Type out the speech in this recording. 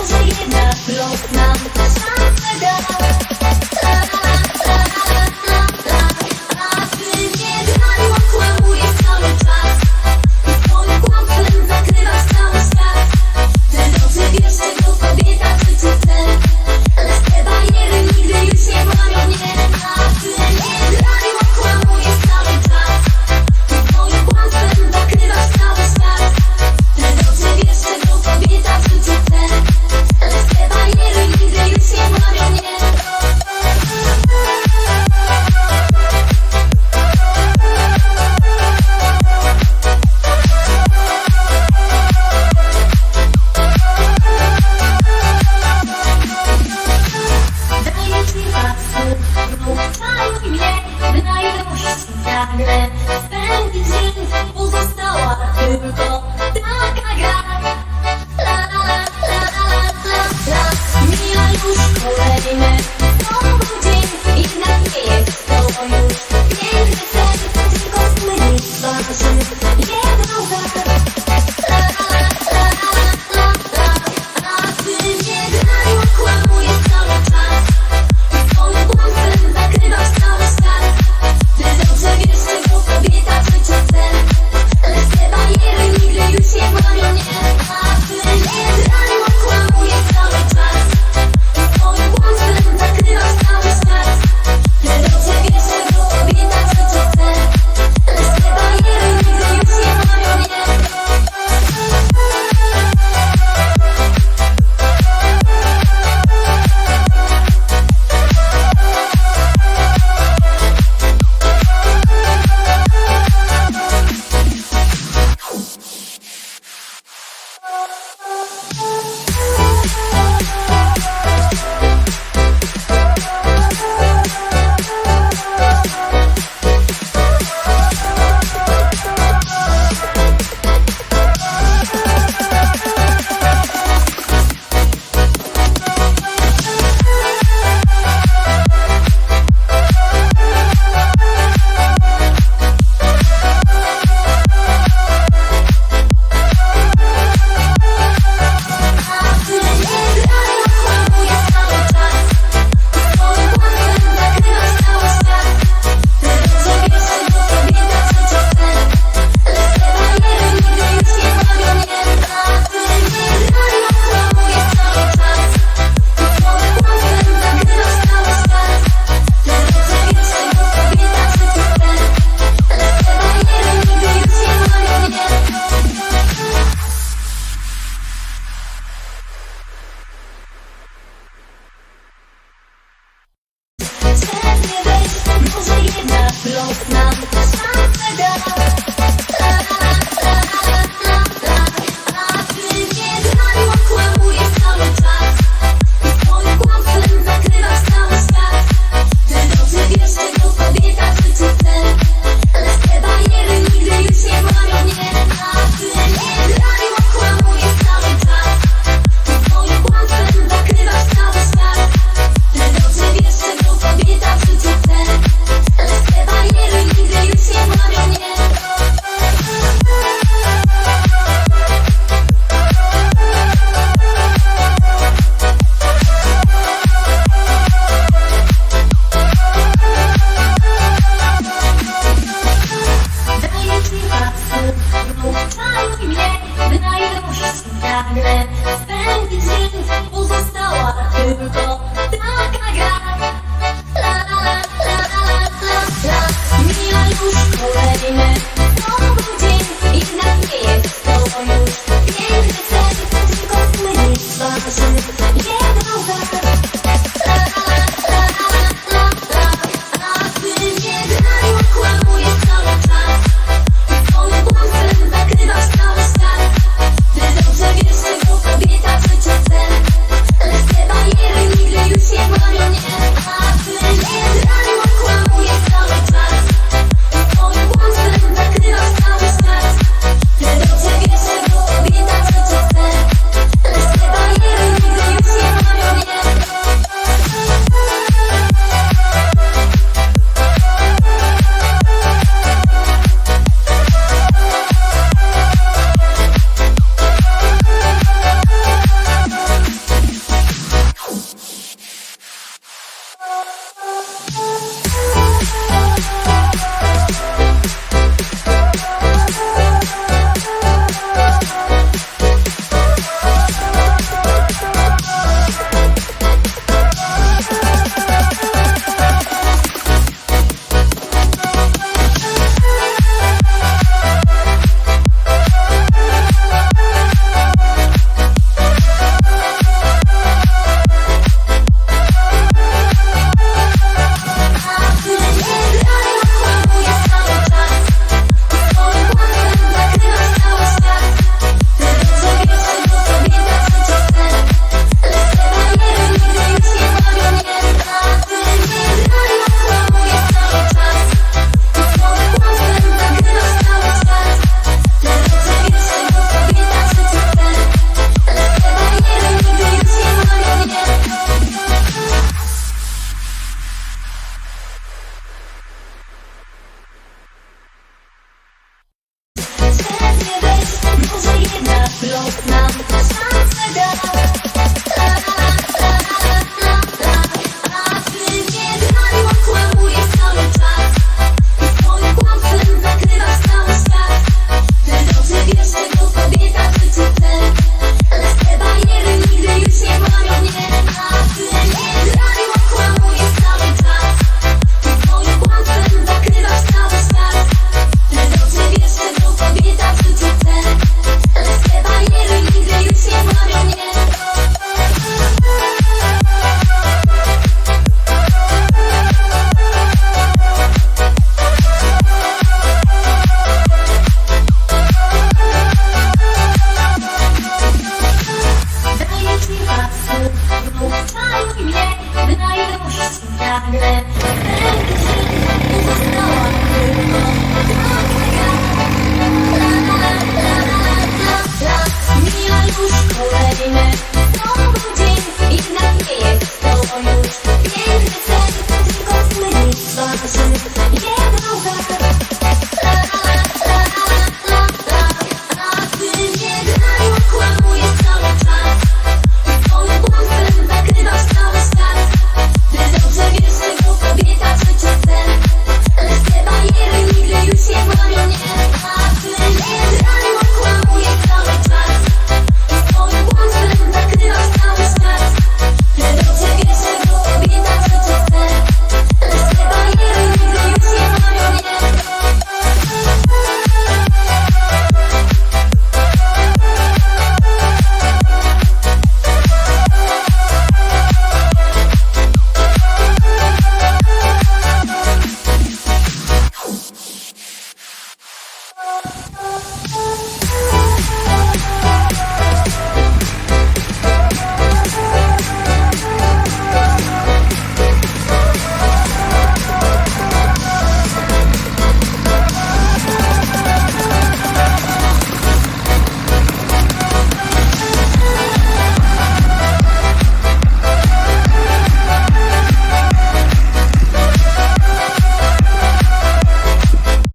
Może jednak los nam szansę da Bloß Namen, Ruchają mnie w rajości nagle Pewnie, że nie została tylko Mija już kolejne sto godzin Jednak nie jest to już piękny sen Tylko płynie z